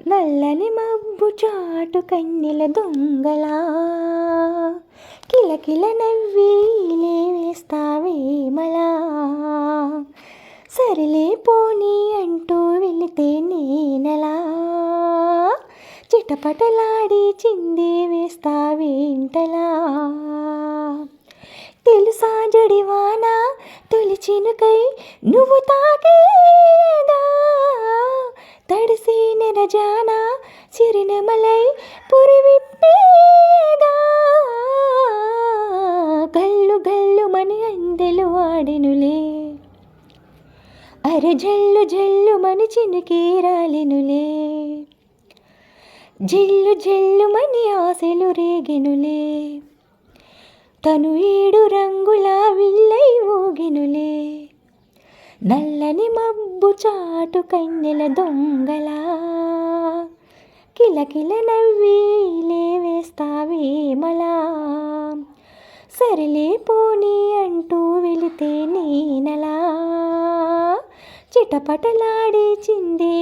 నల్లని మబ్బు చాటు కన్నెల దొంగలా. కిలకిల నవ్వి లేవేస్తావేమలా సరిలే పోనీ అంటూ వెళితే నేనలా. చిటపటలాడి చిందే వేస్తావేంటలా తెలుసా జడివానా తొలి చినుకై నువ్వు తాగే తడిసి నెరజాన చిరునమలై పురివిప్పేదా గల్లు గల్లు మని అందెలు వాడెనులే అర జల్లు జల్లు మని చినుకే జిల్లు మని ఆశలు రేగెనులే. తను ఏడు రంగుల విల్లైవు నల్లని మబ్బు చాటు కన్నెల దొంగలా. కిలకిల నవ్వి లేవేస్తావేమలా సరిలే పోనీ అంటూ వెళితే నేనలా. చిటపటలాడే చిందే